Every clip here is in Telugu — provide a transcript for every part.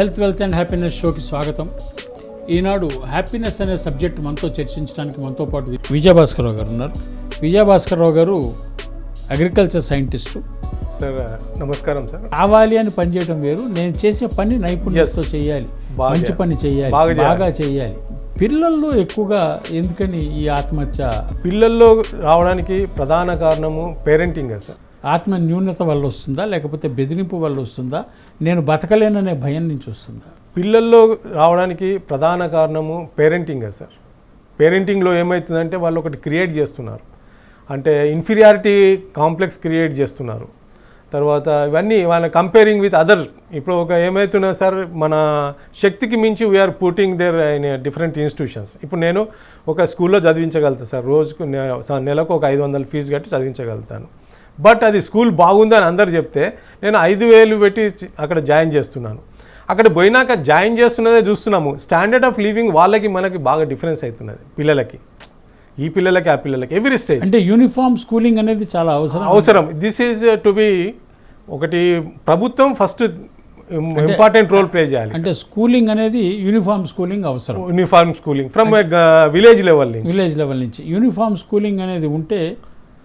హెల్త్ వెల్త్ అండ్ హ్యాపీనెస్ షోకి స్వాగతం. ఈనాడు హ్యాపీనెస్ అనే సబ్జెక్ట్ మనతో చర్చించడానికి మనతో పాటు విజయభాస్కరరావు గారు ఉన్నారు. విజయభాస్కరరావు గారు అగ్రికల్చర్ సైంటిస్టు. సార్ నమస్కారం సార్. కావాలి అని పనిచేయడం వేరు. నేను చేసే పని నైపుణ్యంతో. చేయాలి. మంచి పని చేయాలి. బాగా చేయాలి. బాగా చేయాలి. పిల్లల్లో ఎక్కువగా ఎందుకని ఈ ఆత్మహత్య? పిల్లల్లో రావడానికి ప్రధాన కారణము పేరెంటింగ్ సార్. ఆత్మ న్యూనత వల్ల వస్తుందా లేకపోతే బెదిరింపు వల్ల వస్తుందా? నేను బతకలేననే భయం నుంచి వస్తుందా? పిల్లల్లో రావడానికి ప్రధాన కారణము పేరెంటింగ్ సార్. పేరెంటింగ్లో ఏమవుతుందంటే వాళ్ళు ఒకటి క్రియేట్ చేస్తున్నారు. అంటే ఇన్ఫీరియారిటీ కాంప్లెక్స్ క్రియేట్ చేస్తున్నారు. తర్వాత ఇవన్నీ వాళ్ళ కంపేరింగ్ విత్ అదర్. ఇప్పుడు ఒక ఏమవుతున్నా సార్ మన శక్తికి మించి we're putting there in different institutions ఇప్పుడు నేను ఒక స్కూల్లో చదివించగలుగుతాను సార్. రోజుకు నె- నెలకు ఒక ఐదు వందల ఫీజు కట్టి చదివించగలుగుతాను. బట్ అది స్కూల్ బాగుందని అందరు చెప్తే నేను ఐదు వేలు పెట్టి అక్కడ జాయిన్ చేస్తున్నాను. అక్కడ పోయినాక జాయిన్ చేస్తున్నదే చూస్తున్నాము. స్టాండర్డ్ ఆఫ్ లివింగ్ వాళ్ళకి మనకి బాగా డిఫరెన్స్ అవుతున్నది పిల్లలకి. ఈ పిల్లలకి ఆ పిల్లలకి ఎవ్రీ స్టేజ్. అంటే యూనిఫామ్ స్కూలింగ్ అనేది చాలా అవసరం. అవసరం. దిస్ ఈజ్ టు బి ఒకటి ప్రభుత్వం ఫస్ట్ ఇంపార్టెంట్ రోల్ ప్లే చేయాలి. అంటే స్కూలింగ్ అనేది యూనిఫామ్ స్కూలింగ్ అవసరం. Uniform schooling from village level నుంచి. విలేజ్ లెవెల్ నుంచి. యూనిఫామ్ స్కూలింగ్ అనేది ఉంటే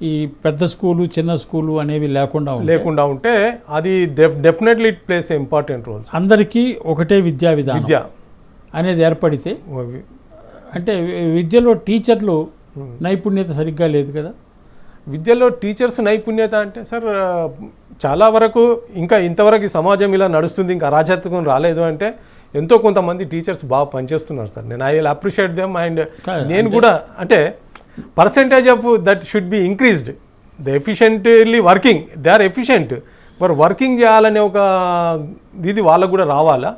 ఈ పెద్ద స్కూలు చిన్న స్కూలు అనేవి లేకుండా లేకుండా ఉంటే అది definitely it plays important roles అందరికీ ఒకటే విద్యా విధానం విద్య. అనేది ఏర్పడితే అంటే విద్యలో టీచర్లు నైపుణ్యత సరిగ్గా లేదు కదా? విద్యలో టీచర్స్ నైపుణ్యత అంటే సార్ చాలా వరకు ఇంకా ఇంతవరకు ఈ సమాజం ఇలా నడుస్తుంది ఇంకా అరాచకం రాలేదు అంటే ఎంతో కొంతమంది టీచర్స్ బాగా పనిచేస్తున్నారు సార్ నేను I will appreciate them and నేను కూడా అంటే percentage of that should be increased the efficiently working they are efficient మరి వర్కింగ్ చేయాలనే ఒక ఇది వాళ్ళకు కూడా రావాలా?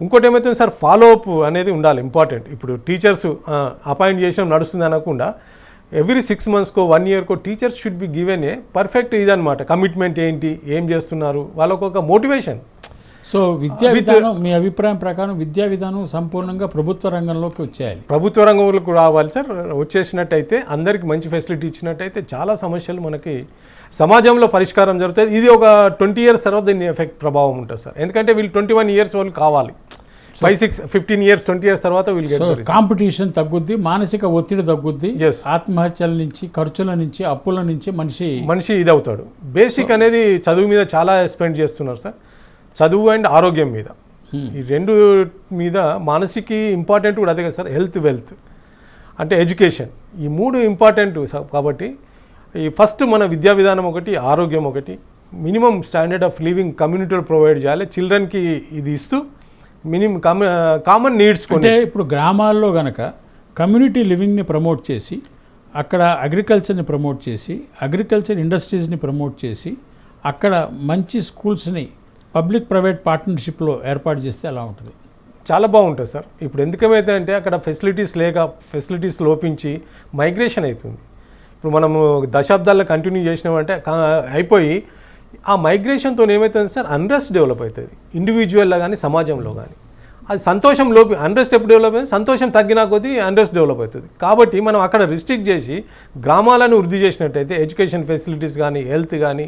ఇంకోటి ఏమవుతుంది సార్? ఫాలో అప్ అనేది ఉండాలి ఇంపార్టెంట్ ఇప్పుడు టీచర్స్ అపాయింట్ చేసిన నడుస్తుంది అనకుండా ఎవ్రీ సిక్స్ మంత్స్కో one ఇయర్కో teachers should be given a perfect ఇదనమాట కమిట్మెంట్ ఏంటి? ఏం చేస్తున్నారు? వాళ్ళకు ఒక మోటివేషన్ సో విద్యా విధానం మీ అభిప్రాయం ప్రకారం విద్యా విధానం సంపూర్ణంగా ప్రభుత్వ రంగంలోకి వచ్చేయాలి. ప్రభుత్వ రంగంలోకి రావాలి సార్. వచ్చేసినట్టయితే అందరికి మంచి ఫెసిలిటీ ఇచ్చినట్టయితే చాలా సమస్యలు మనకి సమాజంలో పరిష్కారం జరుగుతుంది ఇది ఒక ట్వంటీ ఇయర్స్ తర్వాత దీని ఎఫెక్ట్ ప్రభావం ఉంటుంది సార్. ఎందుకంటే వీళ్ళు ట్వంటీ వన్ ఇయర్స్ వాళ్ళు కావాలి. Five six fifteen years twenty years తర్వాత వీళ్ళు కాంపిటీషన్ తగ్గుద్ది మానసిక ఒత్తిడి తగ్గుద్ది. ఆత్మహత్యల నుంచి ఖర్చుల నుంచి అప్పుల నుంచి మనిషి మనిషి ఇది అవుతాడు బేసిక్ అనేది చదువు మీద చాలా స్పెండ్ చేస్తున్నారు సార్. చదువు అండ్ ఆరోగ్యం మీద. ఈ రెండు మీద మానసిక ఇంపార్టెంట్ కూడా అదే కదా సార్ హెల్త్ వెల్త్. అంటే ఎడ్యుకేషన్. ఈ మూడు ఇంపార్టెంట్ కాబట్టి ఈ ఫస్ట్ మన విద్యా విధానం ఒకటి ఆరోగ్యం ఒకటి. మినిమం స్టాండర్డ్ ఆఫ్ లివింగ్ కమ్యూనిటీలో ప్రొవైడ్ చేయాలి. చిల్డ్రన్కి ఇది ఇస్తూ మినిమం కామన్ నీడ్స్ అంటే ఇప్పుడు గ్రామాల్లో గనక కమ్యూనిటీ లివింగ్ని ప్రమోట్ చేసి అక్కడ అగ్రికల్చర్ని ప్రమోట్ చేసి అగ్రికల్చర్ ఇండస్ట్రీస్ని ప్రమోట్ చేసి అక్కడ మంచి స్కూల్స్ని పబ్లిక్ ప్రైవేట్ పార్ట్నర్షిప్లో ఏర్పాటు చేస్తే ఎలా ఉంటుంది? చాలా బాగుంటుంది సార్. ఇప్పుడు ఎందుకమైతే అంటే అక్కడ ఫెసిలిటీస్ లేక ఫెసిలిటీస్ లోపించి మైగ్రేషన్ అవుతుంది ఇప్పుడు మనము దశాబ్దాల్లో కంటిన్యూ చేసినామంటే అయిపోయి ఆ మైగ్రేషన్తో ఏమవుతుంది సార్? అన్రెస్ట్ డెవలప్ అవుతుంది ఇండివిజువల్లో కానీ సమాజంలో కానీ అది సంతోషం లోపి అన్రెస్ట్ ఎప్పుడు డెవలప్ అయింది సంతోషం తగ్గినా కొద్దీ అన్రెస్ట్ డెవలప్ అవుతుంది కాబట్టి మనం అక్కడ రిస్ట్రిక్ట్ చేసి గ్రామాలను వృద్ధి చేసినట్టయితే ఎడ్యుకేషన్ ఫెసిలిటీస్ కానీ హెల్త్ కానీ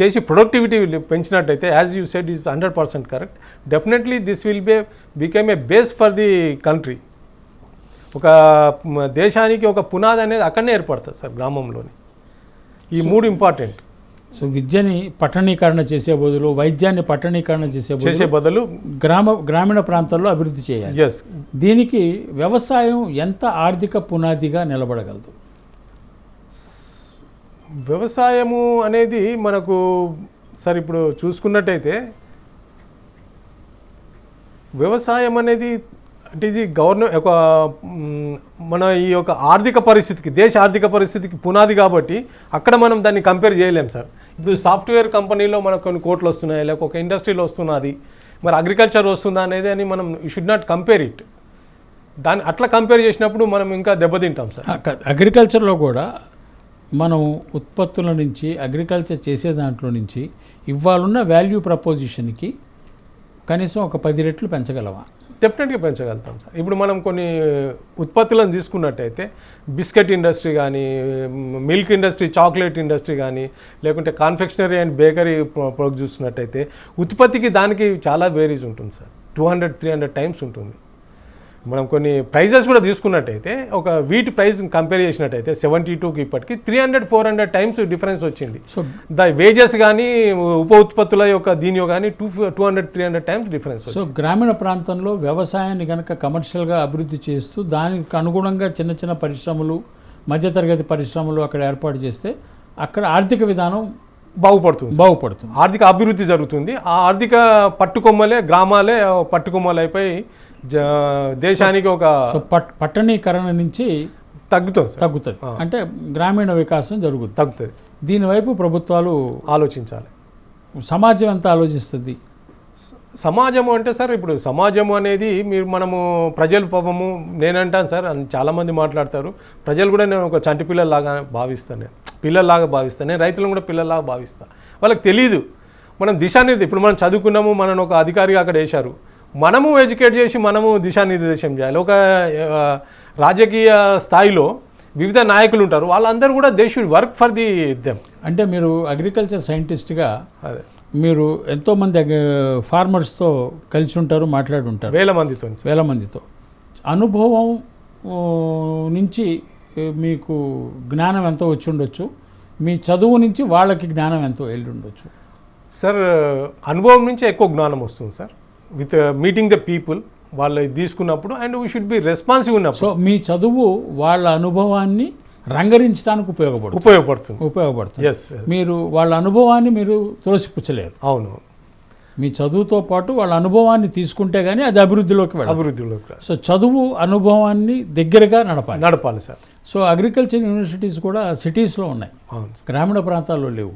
చేసి productivity పెంచినట్టయితే as you said is hundred percent correct definitely this will be become a base for the country ఒక దేశానికి ఒక పునాది అనేది అక్కడనే ఏర్పడుతుంది సార్ గ్రామంలోని. ఈ మూడు ఇంపార్టెంట్ సో విద్యని పట్టణీకరణ చేసే బదులు వైద్యాన్ని పట్టణీకరణ చేసే చేసే బదులు బదులు గ్రామ గ్రామీణ ప్రాంతాల్లో అభివృద్ధి చేయాలి. ఎస్ దీనికి వ్యవసాయం ఎంత ఆర్థిక పునాదిగా నిలబడగలదు? వ్యవసాయము అనేది మనకు సార్ ఇప్పుడు చూసుకున్నట్టయితే వ్యవసాయం అనేది అంటే ఇది గవర్నమెంట్ ఒక మన ఈ యొక్క ఆర్థిక పరిస్థితికి దేశ ఆర్థిక పరిస్థితికి పునాది కాబట్టి అక్కడ మనం దాన్ని కంపేర్ చేయలేం సార్. ఇప్పుడు సాఫ్ట్వేర్ కంపెనీలో మనకు కొన్ని కోట్లు వస్తున్నాయి లేక ఒక ఇండస్ట్రీలో వస్తున్నది మరి అగ్రికల్చర్ వస్తుందా అనేది అని మనం షుడ్ నాట్ కంపేర్ ఇట్ దాన్ని అట్లా కంపేర్ చేసినప్పుడు మనం ఇంకా దెబ్బతింటాం సార్. అగ్రికల్చర్లో కూడా మనం ఉత్పత్తుల నుంచి అగ్రికల్చర్ చేసే దాంట్లో నుంచి ఇవాళున్న వాల్యూ ప్రపోజిషన్కి కనీసం ఒక పది రెట్లు పెంచగలవా? డెఫినెట్గా పెంచగలుగుతాం సార్. ఇప్పుడు మనం కొన్ని ఉత్పత్తులను తీసుకున్నట్టయితే బిస్కెట్ ఇండస్ట్రీ కానీ మిల్క్ ఇండస్ట్రీ చాక్లెట్ ఇండస్ట్రీ కానీ లేకుంటే కాన్ఫెక్షనరీ అండ్ బేకరీ ప్రొడక్ట్ చూసినట్టయితే ఉత్పత్తికి దానికి చాలా వేరీస్ ఉంటుంది sir. Two hundred three hundred times ఉంటుంది. మనం కొన్ని ప్రైజెస్ కూడా తీసుకున్నట్టయితే ఒక వీటి ప్రైస్ కంపేర్ చేసినట్టయితే సెవెంటీ టూకి ఇప్పటికి three hundred four hundred times difference వచ్చింది. సో ద వేజెస్ కానీ ఉప ఉత్పత్తుల యొక్క దీని కానీ two two hundred three hundred times difference so గ్రామీణ ప్రాంతంలో వ్యవసాయాన్ని కనుక కమర్షియల్గా అభివృద్ధి చేస్తూ దానికి అనుగుణంగా చిన్న చిన్న పరిశ్రమలు మధ్యతరగతి పరిశ్రమలు అక్కడ ఏర్పాటు చేస్తే అక్కడ ఆర్థిక విధానం బాగుపడుతుంది. బాగుపడుతుంది. ఆర్థిక అభివృద్ధి జరుగుతుంది. ఆ ఆర్థిక పట్టుకొమ్మలే గ్రామాలే పట్టుకొమ్మలు అయిపోయి జ- దేశానికి ఒక సో పట్ పట్టణీకరణ నుంచి తగ్గుతుంది తగ్గుతుంది. అంటే గ్రామీణ వికాసం జరుగుతుంది తగ్గుతుంది. దీనివైపు ప్రభుత్వాలు ఆలోచించాలి. సమాజం ఎంత ఆలోచిస్తుంది? సమాజము అంటే సార్ ఇప్పుడు సమాజము అనేది మీరు మనము ప్రజలు పాపము నేనంటాను సార్ అని చాలామంది మాట్లాడతారు. ప్రజలు కూడా నేను ఒక చంటి పిల్లల్లాగా భావిస్తాను నేను. పిల్లల్లాగా భావిస్తాను నేను రైతులను కూడా పిల్లల్లాగా భావిస్తాను వాళ్ళకి తెలియదు మనం దిశానిర్దేశం ఇప్పుడు మనం చదువుకున్నాము మనను ఒక అధికారిగా అక్కడ వేశారు. మనము ఎడ్యుకేట్ చేసి మనము దిశానిర్దేశం చేయాలి. ఒక రాజకీయ స్థాయిలో వివిధ నాయకులు ఉంటారు. వాళ్ళందరూ కూడా they should work for the them అంటే మీరు అగ్రికల్చర్ సైంటిస్ట్గా అదే. మీరు ఎంతోమంది ఫార్మర్స్తో కలిసి ఉంటారు మాట్లాడి ఉంటారు. వేల మందితో. వేల మందితో. అనుభవం నుంచి మీకు జ్ఞానం ఎంతో వచ్చి ఉండొచ్చు. మీ చదువు నుంచి వాళ్ళకి జ్ఞానం ఎంతో వెళ్ళి ఉండొచ్చు. సార్ అనుభవం నుంచే ఎక్కువ జ్ఞానం వస్తుంది sir. With meeting the people వాళ్ళు తీసుకున్నప్పుడు and we should be responsive ఉన్నప్పుడు. సో మీ చదువు వాళ్ళ అనుభవాన్ని రంగరించడానికి ఉపయోగపడుతుంది. ఉపయోగపడుతుంది. ఉపయోగపడుతుంది. ఎస్ మీరు వాళ్ళ అనుభవాన్ని మీరు త్రోసిపుచ్చలేరు. అవును. మీ చదువుతో పాటు వాళ్ళ అనుభవాన్ని తీసుకుంటే కానీ అది అభివృద్ధిలోకి అభివృద్ధిలోకి సో చదువు అనుభవాన్ని దగ్గరగా నడపాలి. నడపాలి సార్. సో అగ్రికల్చర్ యూనివర్సిటీస్ కూడా సిటీస్లో ఉన్నాయి. అవును గ్రామీణ ప్రాంతాల్లో లేవు.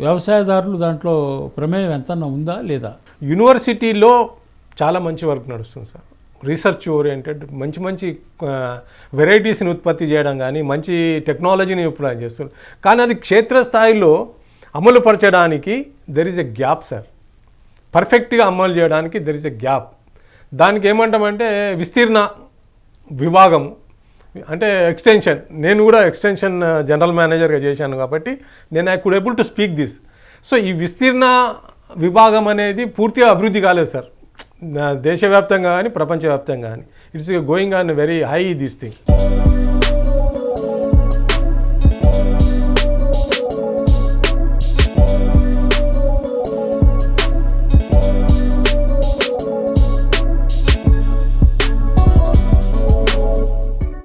వ్యవసాయదారులు దాంట్లో ప్రమేయం ఎంత ఉందా లేదా? యూనివర్సిటీలో చాలా మంచి వర్క్ నడుస్తుంది సార్. రీసెర్చ్ ఓరియంటెడ్ మంచి మంచి వెరైటీస్ని ఉత్పత్తి చేయడం కానీ మంచి టెక్నాలజీని అప్లై చేస్తారు కానీ అది క్షేత్రస్థాయిలో అమలు పరచడానికి there is a gap sir పర్ఫెక్ట్గా అమలు చేయడానికి దెర్ ఇస్ ఎ గ్యాప్ దానికి ఏమంటామంటే విస్తీర్ణ విభాగం అంటే ఎక్స్టెన్షన్ నేను కూడా ఎక్స్టెన్షన్ జనరల్ మేనేజర్గా చేశాను కాబట్టి నేను I could able to speak this. So ఈ విస్తీర్ణ విభాగం అనేది పూర్తిగా అభివృద్ధి కాలేదు సార్. దేశవ్యాప్తంగా కానీ ప్రపంచవ్యాప్తంగా కానీ it's going on very high this thing